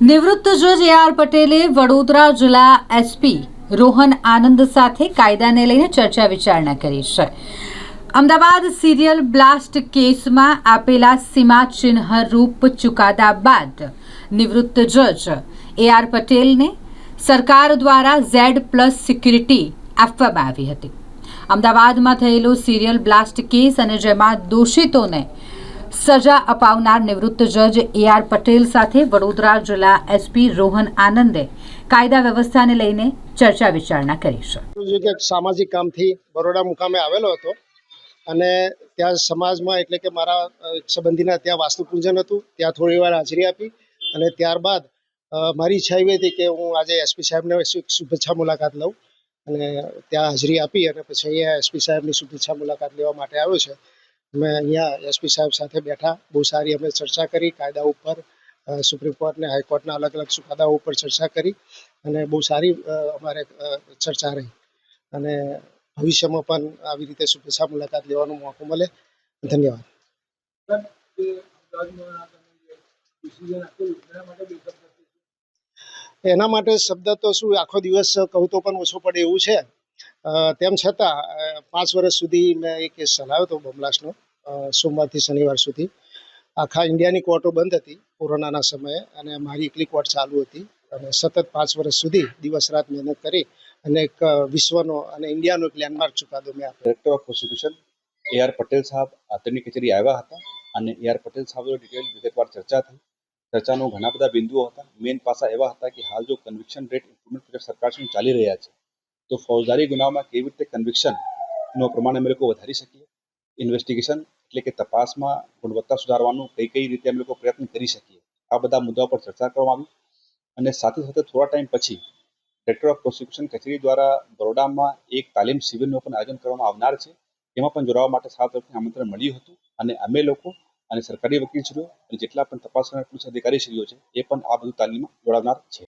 નિવૃત્ત જજ એ આર પટેલે વડોદરા જિલ્લા એસપી રોહન આનંદ સાથે કાયદાને લઈને ચર્ચા વિચારણા કરી છે. અમદાવાદ સિરિયલ બ્લાસ્ટ કેસમાં આપેલા સીમાચિહ્નરૂપ ચુકાદા બાદ નિવૃત્ત જજ એ આર પટેલને સરકાર દ્વારા ઝેડ પ્લસ સિક્યુરિટી આપવામાં આવી હતી. અમદાવાદમાં થયેલો સિરિયલ બ્લાસ્ટ કેસ અને જેમાં દોષિતોને સજા અપાવનાર નિવૃત્ત જજ એ આર પટેલ સાથે વડોદરા જિલ્લા એસપી રોહન આનંદે કાયદા વ્યવસ્થાને લઈને ચર્ચા વિચારણા કરી છે. સામાજિક કામથી બરોડા મુકામે આવેલો હતો અને ત્યાં સમાજમાં એટલે કે મારા સંબંધીના ત્યાં વાસ્તુ પૂજન હતું, ત્યાં થોડી વાર હાજરી આપી અને ત્યારબાદ મારી ઈચ્છા એવી હતી કે હું આજે એસપી સાહેબને શુભેચ્છા મુલાકાત લઉં અને ત્યાં હાજરી આપી અને પછી અહીંયા એસપી સાહેબની શુભેચ્છા મુલાકાત લેવા માટે આવ્યો છે. અમે અહીંયા એસપી સાહેબ સાથે બેઠા. બહુ સારી અમે ચર્ચા કરી, કાયદા ઉપર સુપ્રીમ કોર્ટ ને હાઈકોર્ટના અલગ અલગ ચુકાદાઓ ઉપર ચર્ચા કરી અને બહુ સારી અમારે ચર્ચા રહી. અને ભવિષ્યમાં પણ આવી રીતે શુભેચ્છા મુલાકાત લેવાનો મોકો મળે. ધન્યવાદ. એના માટે શબ્દ તો શું, આખો દિવસ કહું તો પણ ઓછો પડે એવું છે. તેમ છતાં પાંચ વર્ષ સુધી મેં એ કેસ ચલાવ્યો હતો બમલાસનો સોમવારથી શનિવાર સુધી. આખા ઇન્ડિયાની કોર્ટો બંધ હતી કોરોનાના સમયે અને મારી એકલી કોર્ટ ચાલુ હતી. અને સતત પાંચ વર્ષ સુધી દિવસ રાત મહેનત કરી અને એક વિશ્વનો અને ઇન્ડિયાનો એક લેન્ડમાર્ક ચુકાદો મેં આપ્યો. Director of prosecution A R Patel સાહેબ આ તેમની કચેરી આવ્યા હતા અને એ આર પટેલ સાહેબ ડિટેલ વિગતવાર ચર્ચા થઈ. ચર્ચાનો ઘણા બધા બિંદુઓ હતા. મેઇન પાસા એવા હતા કે હાલ જો કન્વિક્શન રેટ ઇમ્પ્રુવમેન્ટ પ્રોજેક્ટ સરકારશ્રી ચાલી રહ્યા છે, તો ફોજદારી ગુનામાં કેવી રીતે કન્વિક્શનનો પ્રમાણ અમે લોકો વધારી શકીએ? ઇન્વેસ્ટિગેશન એટલે કે તપાસમાં ગુણવત્તા સુધારવાનું કઈ કઈ રીતે અમે લોકો પ્રયત્ન કરી શકીએ, આ બધા મુદ્દાઓ પર ચર્ચા કરવામાં આવી. અને સાથે સાથે થોડા ટાઈમ પછી ડિરેક્ટર ઓફ પ્રોસિક્યુશન કચેરી દ્વારા બરોડામાં એક તાલીમ શિબિરનું પણ આયોજન કરવામાં આવનાર છે. એમાં પણ જોડાવા માટે સાત તરફથી આમંત્રણ મળ્યું હતું. અને અમે લોકો અને સરકારી વકીલશ્રીઓ અને જેટલા પણ તપાસના પોલીસ અધિકારીશ્રીઓ છે, એ પણ આ બધું તાલીમમાં જોડાવનાર છે.